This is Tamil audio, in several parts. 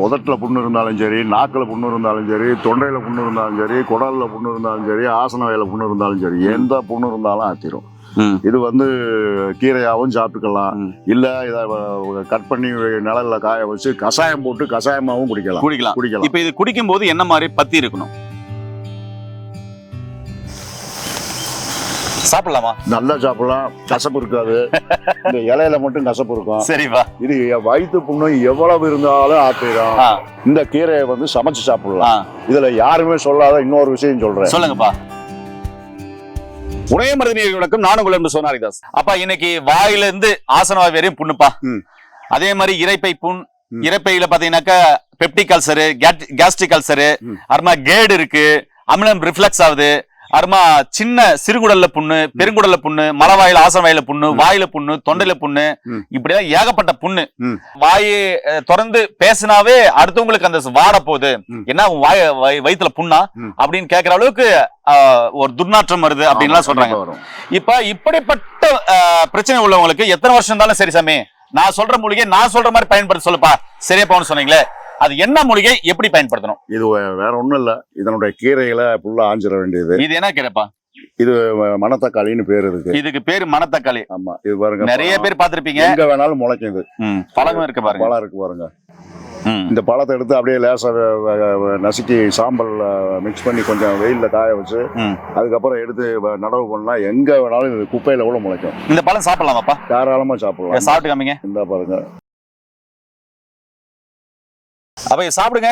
உதட்டில் புண்ணு இருந்தாலும் சரி நாக்கில் புண்ணு இருந்தாலும் சரி தொண்டையில் புண்ணு இருந்தாலும் சரி குடலில் புண்ணு இருந்தாலும் சரி ஆசன வயலில் புண்ணு இருந்தாலும் சரி எந்த புண்ணு இருந்தாலும் ஆத்திரும். இது வந்து கீரையாகவும் சாப்பிட்டுக்கலாம். இல்ல இதை கட் பண்ணி நிழல்ல காய வச்சு கஷாயம் போட்டு கஷாயமாவும் குடிக்கலாம். குடிக்கலாம். குடிக்கலாம். இப்ப இது குடிக்கும் போது என்ன மாதிரி பத்தி இருக்கணும்? சாப்பிடலாமா? நல்லா சாப்பிடலாம். கசப்பு இருக்காது. இந்த இலையில மட்டும் கசப்பு இருக்கும். சரிப்பா. இது வயிற்று புண்ணு எவ்வளவு இருந்தாலும் ஆத்திரும். இந்த கீரையை வந்து சமைச்சு சாப்பிடலாம். இதுல யாருமே சொல்லாத இன்னொரு விஷயம் சொல்றேன். சொல்லுங்கப்பா. உடைய மருதினியர் வணக்கம். நானும் உங்கள் சோனாரிதாஸ். அப்பா இன்னைக்கு வாயில இருந்து ஆசனவாய் வரையும் புண்ணுப்பா. அதே மாதிரி இரைப்பை புண் ம். இரைப்பையில பாத்தீங்கன்னாக்கா பெப்டிக் அல்சரு கேஸ்ட்ரிக் அல்சரு. அப்புறமா கேடு இருக்கு அமிலம் ரிஃப்ளெக்ஸ் ஆகுது அப்புறமா சின்ன சிறுகுடல்ல புண்ணு பெருங்குடல்ல புண்ணு மலவாயில ஆசன வாயில புண்ணு வாயில புண்ணு தொண்டையில புண்ணு ம். இப்படிதான் ஏகப்பட்ட புண்ணு. வாயை திறந்து பேசினாவே அடுத்தவங்களுக்கு அந்த வாட போகுது. என்ன வாய வய- வயித்துல புண்ணா. அப்படின்னு கேக்குற அளவுக்கு ஒரு துர்நாற்றம் வருது அப்படின்லாம் சொல்றாங்க. இப்ப இப்படிப்பட்ட பிரச்சனை உள்ளவங்களுக்கு எத்தனை வருஷம் இருந்தாலும் சரி சாமி நான் சொல்ற மூலிகை நான் சொல்ற மாதிரி பயன்படுத்த சொல்லுப்பா சரியா போன்னு சொன்னீங்களே அது என்ன மூலிகை எப்படி பயன்படுத்தணும்? இது வேற ஒண்ணும் இல்ல. இதனுடைய கீரைகளை ஃபுல்லா ஆஞ்சிட வேண்டியது. இது என்ன கீரைப்பா? இது மணத்தக்காளின்னு பேர் இருக்கு. இதுக்கு பேரு மணத்தக்காளி. ஆமா இது பாருங்க. நிறைய பேர் பார்த்திருப்பீங்க. எங்க வேணாலும் முளைக்கும் இது. பழமும் இருக்கு பாருங்க. பழம் இருக்கு பாருங்க. இந்த பழத்தை எடுத்து அப்படியே லேசா நசுக்கி சாம்பல் மிக்ஸ் பண்ணி கொஞ்சம் வெயில்ல காய வச்சு. அதுக்கப்புறம் எடுத்து நடவு பண்ணா எங்க வேணாலும் இது குப்பையில கூட முளைக்கும். இந்த பழம் சாப்பிடலாமாப்பா? தாராளமா சாப்பிடலாம். சாப்பிட்டு காமிங்க. இந்த பாருங்க. அப்ப சாப்பிடுங்க.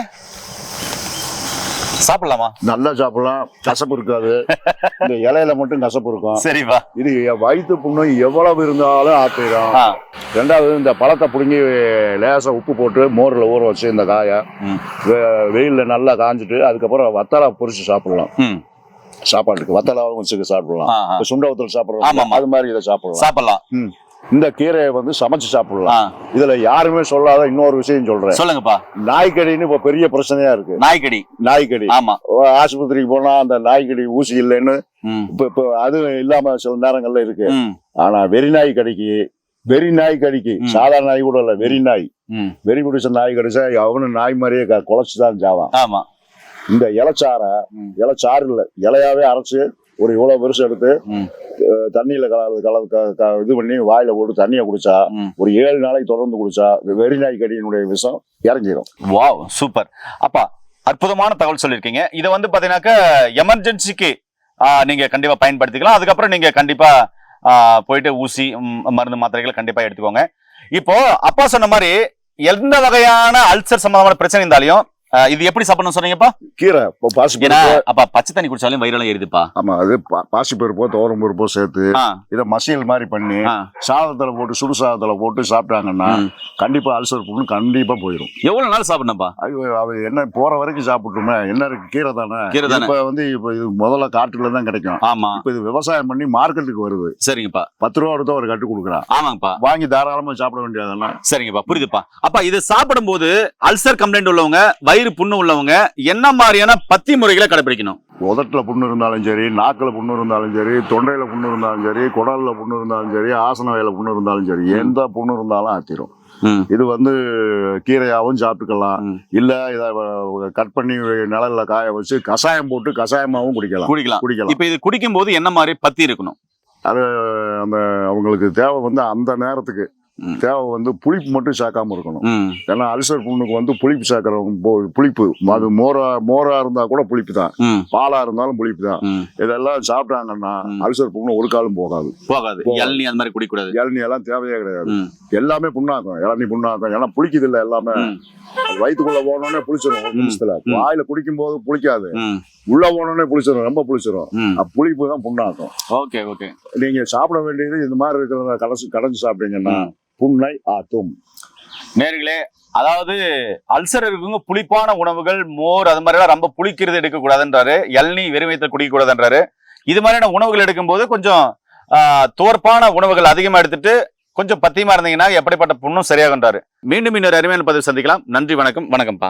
சாப்பிடலாமா? நல்லா சாப்பிடலாம். கசப்பு இருக்காது. இந்த இலையில மட்டும் கசப்பு இருக்கும். சரிப்பா. இது வயிற்று புண்ணு எவ்வளவு இருந்தாலும் ஆத்திரும். ரெண்டாவது இந்த பழத்தை பிடுங்கி லேசா உப்பு போட்டு மோர்ல ஊற வச்சு இந்த காயை வெயில்ல நல்லா காஞ்சிட்டு அதுக்கப்புறம் வத்தலா பொரிச்சு சாப்பிடலாம். சாப்பாட்டுக்கு வத்தலாவும் வச்சு சாப்பிடலாம். சுண்ட வத்தல் ஆமா. அது மாதிரி இதை சாப்பிடலாம். சாப்பிடலாம். இந்த கீரையை வந்து சமைச்சு சாப்பிடலாம். இதுல யாருமே சொல்லாத இன்னொரு விஷயம் சொல்றேன். சொல்லுங்கப்பா. நாய்க்கடின்னு இப்ப பெரிய பிரச்சனையா இருக்கு. நாய்க்கடி. நாய்க்கடி. ஆமா. ஆஸ்பத்திரிக்கு போனா அந்த நாய்க்கடி ஊசி இல்லைன்னு இப்ப இப்ப அது இல்லாம சில நேரங்கள்ல இருக்கு. ஆனா வெறி நாய் கடிக்கு வெறி நாய் கடிக்கு. சாதாரண நாய் கூட இல்ல வெறி நாய். வெறி பிடிச்ச நாய் கடிச்சா அவனு நாய் மாதிரியே குலைச்சுதான் ஜாவான். ஆமா. இந்த இலைச்சார. இலைச்சாறு இல்ல இலையாவே அரைச்சு ஒரு இவ்வளவு பெருசு எடுத்து தண்ணியில கலந்து கலந்து இது பண்ணி வாயில போட்டு தண்ணியை குடிச்சா. ஒரு ஏழு நாளைக்கு தொடர்ந்து குடிச்சா வெறி நாய் கடியினுடைய விஷம் இறங்கிடும் வாவ் சூப்பர். அப்பா அற்புதமான தகவல் சொல்லியிருக்கீங்க. இதை வந்து பாத்தீங்கன்னாக்கா எமர்ஜென்சிக்கு நீங்க கண்டிப்பா பயன்படுத்திக்கலாம். அதுக்கப்புறம் நீங்க கண்டிப்பா ஆ, போயிட்டு ஊசி மருந்து மாத்திரைகளை கண்டிப்பா எடுத்துக்கோங்க. இப்போ அப்பா சொன்ன மாதிரி எந்த வகையான அல்சர் சம்பந்தமான பிரச்சனை இருந்தாலையும் இது எப்படி சாப்பிடணும் சொன்னீங்கப்பா? கீரை பாசி அப்பா பச்சை தண்ணி குடிச்சாலும் வயிறெல்லாம் ஏறுதுப்பா ஆமா அது பாசி பருப்போ துவரம் பருப்போ சேர்த்து இதை மசியல் மாதிரி பண்ணி. சாதத்துல போட்டு சுடு சாதத்துல போட்டு சாப்பிட்டாங்கன்னா. கண்டிப்பா அல்சர் புண்ணு கண்டிப்பா போயிடும் எவ்வளவு நாள் சாப்பிடணும்ப்பா? அது என்ன போற வரைக்கும் சாப்பிட்டுமே என்ன இருக்கு? கீரை தானே. கீரை தானே. இப்ப வந்து இப்ப இது முதல்ல காட்டுல தான் கிடைக்கும். ஆமா. இப்ப இது விவசாயம் பண்ணி மார்க்கெட்டுக்கு வருது. சரிங்கப்பா. பத்து ரூபா கொடுத்தா ஒரு கட்டு கொடுக்குறான் ஆமாங்கப்பா. வாங்கி தாராளமா சாப்பிட வேண்டியதெல்லாம். சரிங்கப்பா புரியுதுப்பா. அப்பா இது சாப்பிடும் போது அல்சர் கம்ப்ளைண்ட் உள்ளவங்க வயிறு புண்ணு உள்ளவங்க என்ன மாதிரியான பத்தி முறைகளை கடைபிடிக்கணும்? உதட்டுல புண்ணு இருந்தாலும் சரி நாக்குல புண்ணு இருந்தாலும் சரி தொண்டையில புண்ணு இருந்தாலும் சரி குடல்ல புண்ணு இருந்தாலும் சரி ஆசன வயல புண்ணு இருந்தாலும் சரி எந்த புண்ணு இருந்தாலும் ஆத்திரும். இது வந்து கீரையாவும் சாப்பிட்டுக்கலாம். இல்ல இதை கட் பண்ணி நிழல்ல காய வச்சு கஷாயம் போட்டு கஷாயமாவும் குடிக்கலாம். குடிக்கலாம். குடிக்கலாம். இப்ப இது குடிக்கும் போது என்ன மாதிரி பத்தி இருக்கணும்? அது அந்த அவங்களுக்கு தேவை வந்து அந்த நேரத்துக்கு. தேவை வந்து புளிப்பு மட்டும் சேர்க்காம இருக்கணும். ஏன்னா அல்சர் புண்ணுக்கு வந்து புளிப்பு சேர்க்கறவங்க புளிப்பு. அது மோரா மோரா இருந்தா கூட புளிப்பு தான் பாலா இருந்தாலும் புளிப்பு தான். இதெல்லாம் சாப்பிட்டாங்கன்னா. அல்சர் புண்ணு ஒரு காலம் போகாது. போகாது. இளநீ அந்த மாதிரி குடிக்கூடாது. இளநீ எல்லாம் தேவையே கிடையாது. எல்லாமே புண்ணாக்கும். இளநீ புண்ணாக்கும். ஏன்னா புளிக்குது இல்ல எல்லாமே வயிற்றுக்குள்ள போனோடனே புளிச்சிடும் ஒரு. நிமிஷத்துல. வாயில குடிக்கும் போது புளிக்காது உள்ள போனோடனே புளிச்சிடும் ரொம்ப புளிச்சிடும் புளிப்பு தான் புண்ணாக்கும். Okay okay. நீங்க சாப்பிட வேண்டியது இந்த மாதிரி இருக்கிறத கடைசி கடைஞ்சு சாப்பிட்டீங்கன்னா. புண்ணை ஆத்தும். நேர்களே அதாவது அல்சர் இருக்கவங்க புளிப்பான உணவுகள் மோர் அது மாதிரி எல்லாம் ரொம்ப புளிக்கிறது எடுக்க கூடாதுன்றாரு இளநீ வெறும் வயிற்றுல குடிக்க கூடாதுன்றாரு இது மாதிரியான உணவுகள் எடுக்கும்போது கொஞ்சம் துவர்ப்பான உணவுகள் அதிகமா எடுத்துட்டு கொஞ்சம் பத்தியமா இருந்தீங்கன்னா எப்படிப்பட்ட புண்ணும் சரியாகுன்றாரு மீண்டும் இன்னொரு அருமையான பதிவு சந்திக்கலாம். நன்றி வணக்கம் வணக்கம்ப்பா.